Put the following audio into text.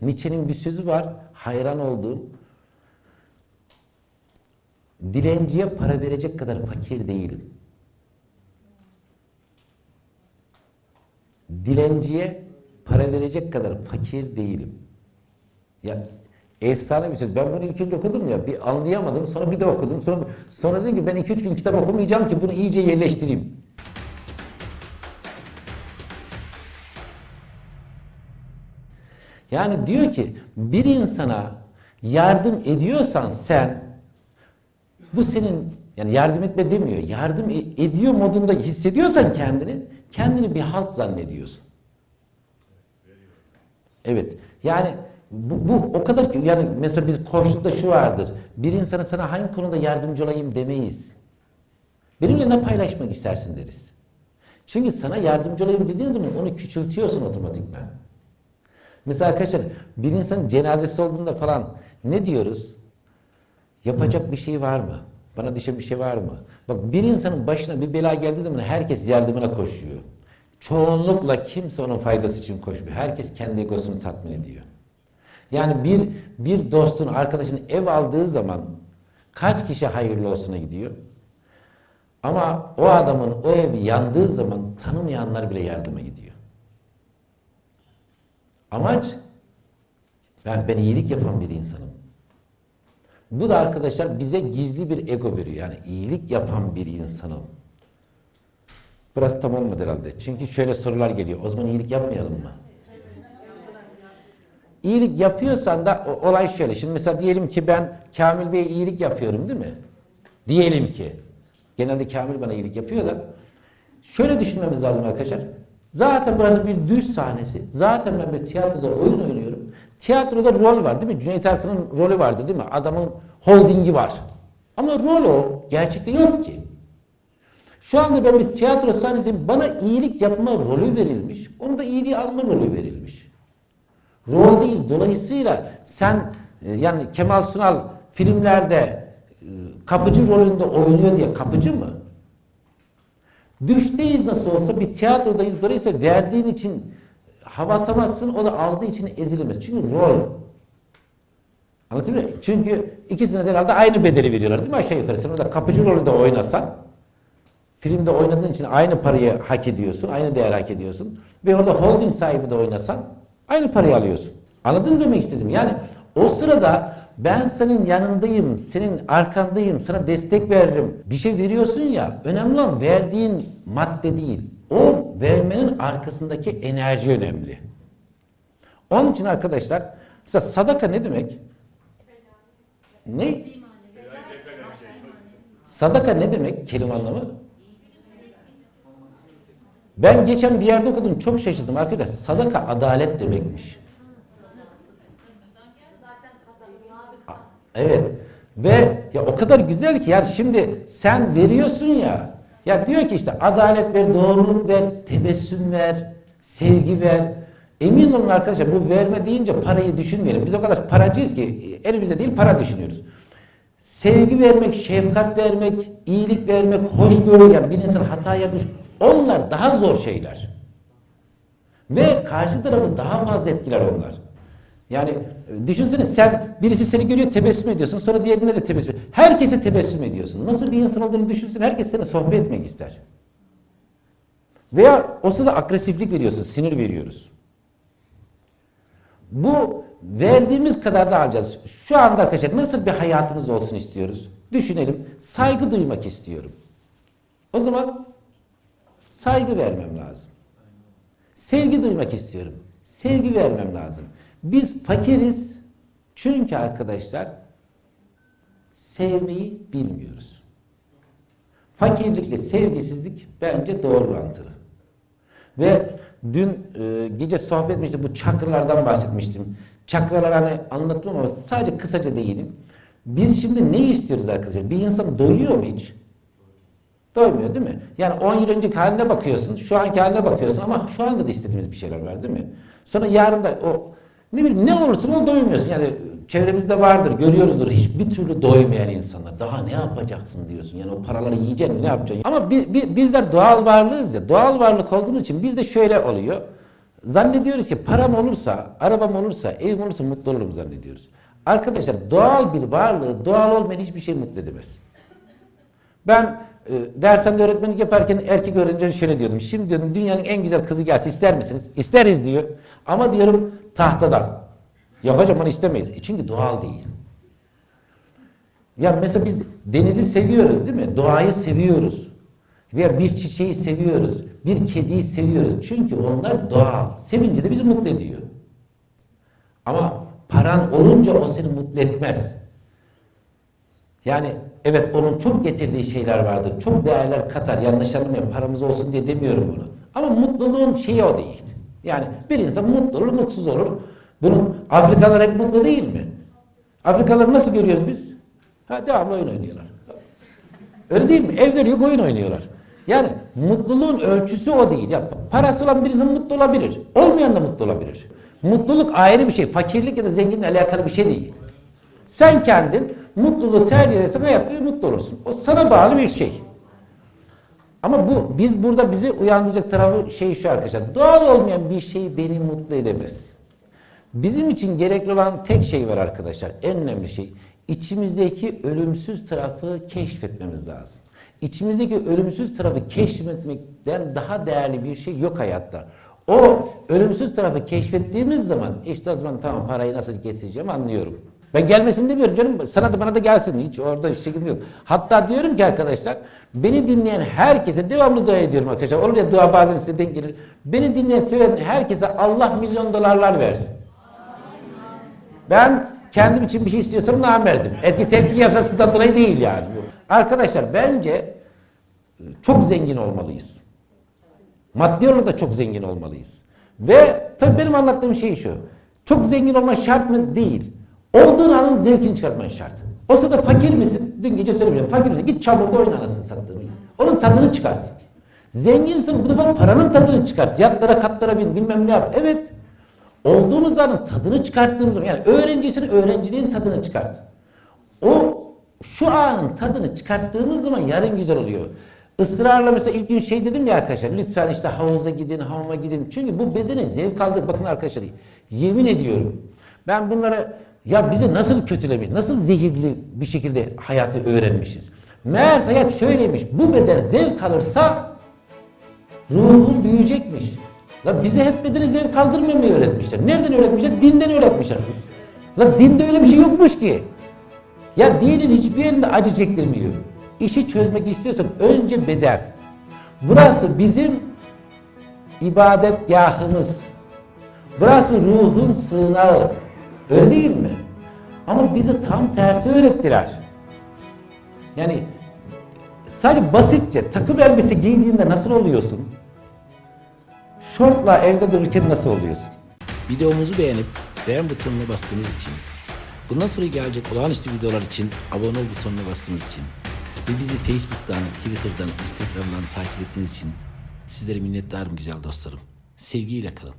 Nietzsche'nin bir sözü var, hayran olduğum. Dilenciye para verecek kadar fakir değilim. Dilenciye para verecek kadar fakir değilim. Ya efsane bir söz. Ben bunu ilk önce okudum ya, bir anlayamadım. Sonra bir de okudum. Sonra, sonra dedim ki ben iki üç gün kitap okumayacağım ki bunu iyice yerleştireyim. Yani diyor ki bir insana yardım ediyorsan sen bu senin yani yardım etme demiyor. Yardım e- ediyor modunda hissediyorsan kendini kendini bir halt zannediyorsun. Evet. Yani bu, bu o kadar ki yani mesela biz koşulda şu vardır. Bir insana sana hangi konuda yardımcı olayım demeyiz. Benimle ne paylaşmak istersin deriz. Çünkü sana yardımcı olayım dediğin zaman onu küçültüyorsun otomatikman. Mesela arkadaşlar bir insanın cenazesi olduğunda falan ne diyoruz? Yapacak bir şey var mı? Bana düşen bir şey var mı? Bak bir insanın başına bir bela geldiği zaman herkes yardımına koşuyor. Çoğunlukla kimse onun faydası için koşmuyor. Herkes kendi egosunu tatmin ediyor. Yani bir bir dostun, arkadaşın ev aldığı zaman kaç kişi hayırlı olsuna gidiyor? Ama o adamın o ev yandığı zaman tanımayanlar bile yardıma gidiyor. Amaç ben, ben iyilik yapan bir insanım. Bu da arkadaşlar bize gizli bir ego veriyor. Yani iyilik yapan bir insanım. Burası tam olmadı herhalde. Çünkü şöyle sorular geliyor. O zaman iyilik yapmayalım mı? İyilik yapıyorsan da olay şöyle. Şimdi mesela diyelim ki ben Kamil Bey'e iyilik yapıyorum değil mi? Diyelim ki. Genelde Kamil bana iyilik yapıyor da. Şöyle düşünmemiz lazım arkadaşlar. Zaten burası bir düz sahnesi. Zaten ben bir tiyatroda oyun oynuyorum. Tiyatroda rol var değil mi? Cüneyt Arkın'ın rolü vardı değil mi? Adamın holdingi var. Ama rol o. Gerçekte yok ki. Şu anda ben bir tiyatro sahnesindeyim. Bana iyilik yapma rolü verilmiş. Onu da iyiliği alma rolü verilmiş. Roldeyiz. Dolayısıyla sen e, yani Kemal Sunal filmlerde e, kapıcı rolünde oynuyor diye kapıcı mı? Düşteyiz nasıl olsa bir tiyatrodayız. Dolayısıyla verdiğin için hava atamazsın. O da aldığı için ezilmez. Çünkü rol. Anlatabiliyor muyum? Çünkü ikisine de herhalde aynı bedeli veriyorlar değil mi aşağı yukarı? Sen orada kapıcı rolünde oynasan filmde oynadığın için aynı parayı hak ediyorsun. Aynı değer hak ediyorsun. Ve orada holding sahibi de oynasan aynı parayı alıyorsun. Anladın mı demek istedim? Yani o sırada ben senin yanındayım, senin arkandayım, sana destek veririm. Bir şey veriyorsun ya, önemli olan verdiğin madde değil. O vermenin arkasındaki enerji önemli. Onun için arkadaşlar, mesela sadaka ne demek? Ne? Sadaka ne demek kelime anlamı? Ben geçen bir yerde okudum çok şaşırdım arkadaşlar. Sadaka adalet demekmiş. Evet. Ve ya o kadar güzel ki yani şimdi sen veriyorsun ya. Ya diyor ki işte adalet ver, doğruluk ver, tebessüm ver, sevgi ver. Emin olun arkadaşlar bu verme deyince parayı düşünmeyelim. Biz o kadar paracıyız ki elimizde değil para düşünüyoruz. Sevgi vermek, şefkat vermek, iyilik vermek, hoşgörü yani bir insan hata yapmış. Onlar daha zor şeyler. Ve karşı tarafı daha fazla etkiler onlar. Yani e, düşünsene sen birisi seni görüyor tebessüm ediyorsun sonra diğerine de tebessüm Herkese tebessüm ediyorsun. Nasıl bir insan olduğunu düşünsene herkes sana sohbet etmek ister. Veya o sırada agresiflik veriyorsun, sinir veriyoruz. Bu verdiğimiz kadar da alacağız. Şu anda arkadaşlar nasıl bir hayatımız olsun istiyoruz? Düşünelim. Saygı duymak istiyorum. O zaman saygı vermem lazım. Sevgi duymak istiyorum. Sevgi vermem lazım. Biz fakiriz çünkü arkadaşlar sevmeyi bilmiyoruz. Fakirlikle sevgisizlik bence doğru orantılı. Ve dün e, gece sohbet etmiştim bu çakralardan bahsetmiştim. Çakralar hani anlatmam ama sadece kısaca değinim. Biz şimdi ne istiyoruz arkadaşlar? Bir insan doyuyor mu hiç? Doymuyor değil mi? Yani 10 yıl önceki haline bakıyorsun, şu anki haline bakıyorsun ama şu anda da istediğimiz bir şeyler var değil mi? Sonra yarın da o ne bileyim ne olursa ol doymuyorsun. Yani çevremizde vardır, görüyoruzdur hiçbir türlü doymayan insanlar. Daha ne yapacaksın diyorsun. Yani o paraları yiyeceksin ne yapacaksın? Ama bi- bi- bizler doğal varlığız ya. Doğal varlık olduğumuz için bizde şöyle oluyor. Zannediyoruz ki param olursa, arabam olursa, evim olursa mutlu olurum zannediyoruz. Arkadaşlar doğal bir varlığı doğal olmayan hiçbir şey mutlu edemez. Ben e, dershanede öğretmenlik yaparken erkek öğrencilere şöyle diyordum. Şimdi diyordum dünyanın en güzel kızı gelse ister misiniz? İsteriz diyor. Ama diyorum tahtadan. Ya hocam onu istemeyiz. E çünkü doğal değil. Ya mesela biz denizi seviyoruz değil mi? Doğayı seviyoruz. Veya bir çiçeği seviyoruz. Bir kediyi seviyoruz. Çünkü onlar doğal. Sevince de bizi mutlu ediyor. Ama paran olunca o seni mutlu etmez. Yani evet onun çok getirdiği şeyler vardır. Çok değerler katar. Yanlış anlamayın. Paramız olsun diye demiyorum bunu. Ama mutluluğun şeyi o değil. Yani bir insan mutlu olur, mutsuz olur. Bunun Afrikalılar hep mutlu değil mi? Afrikalıları nasıl görüyoruz biz? Ha devamlı oyun oynuyorlar. Öyle değil mi? Evleri yok oyun oynuyorlar. Yani mutluluğun ölçüsü o değil. Ya parası olan bir insan mutlu olabilir. Olmayan da mutlu olabilir. Mutluluk ayrı bir şey. Fakirlik ya da zenginlikle alakalı bir şey değil. Sen kendin mutluluğu tercih edersen hayatta mutlu olursun. O sana bağlı bir şey. Ama bu biz burada bizi uyandıracak tarafı şey şu arkadaşlar. Doğal olmayan bir şey beni mutlu edemez. Bizim için gerekli olan tek şey var arkadaşlar. En önemli şey içimizdeki ölümsüz tarafı keşfetmemiz lazım. İçimizdeki ölümsüz tarafı keşfetmekten daha değerli bir şey yok hayatta. O ölümsüz tarafı keşfettiğimiz zaman işte o zaman tamam parayı nasıl getireceğim anlıyorum. Ben gelmesin demiyorum canım. Sana da bana da gelsin. Hiç orada sıkıntı yok. Hatta diyorum ki arkadaşlar beni dinleyen herkese devamlı dua ediyorum arkadaşlar. Olur ya dua bazen size denk gelir. Beni dinleyen seven herkese Allah milyon dolarlar versin. Ben kendim için bir şey istiyorsam namerdim. Etki tepki yapsa sizden dolayı değil yani. Arkadaşlar bence çok zengin olmalıyız. Maddi olarak da çok zengin olmalıyız. Ve tabii benim anlattığım şey şu. Çok zengin olman şart mı? Değil. Olduğun anın zevkini çıkartman şart. O sırada fakir misin? Dün gece söylemiştim. Fakir misin? Git çamurda oyna anasını sattığını. Onun tadını çıkart. Zenginsin bu defa paranın tadını çıkart. Yatlara katlara bin bilmem ne yap. Evet. Olduğumuz anın tadını çıkarttığımız zaman yani öğrenciysen öğrenciliğin tadını çıkart. O şu anın tadını çıkarttığımız zaman yarın güzel oluyor. Israrla mesela ilk gün şey dedim ya arkadaşlar lütfen işte havuza gidin, hamama gidin. Çünkü bu bedene zevk aldır. Bakın arkadaşlar yemin ediyorum. Ben bunlara ya bize nasıl kötülemiş, nasıl zehirli bir şekilde hayatı öğrenmişiz. Meğer hayat şöyleymiş. Bu beden zevk alırsa ruhun büyüyecekmiş. La bize hep bedeni zevk kaldırmamayı öğretmişler. Nereden öğretmişler? Dinden öğretmişler. La dinde öyle bir şey yokmuş ki. Ya dinin hiçbir yerinde acı çektirmiyor. İşi çözmek istiyorsan önce beden. Burası bizim ibadetgahımız. Burası ruhun sığınağı. Öyle değil mi? Ama bize tam tersi öğrettiler. Yani sadece basitçe takım elbise giydiğinde nasıl oluyorsun? Şortla evde dururken nasıl oluyorsun? Videomuzu beğenip beğen butonuna bastığınız için, bundan sonra gelecek olağanüstü videolar için abone ol butonuna bastığınız için ve bizi Facebook'tan, Twitter'dan, Instagram'dan takip ettiğiniz için sizlere minnettarım güzel dostlarım. Sevgiyle kalın.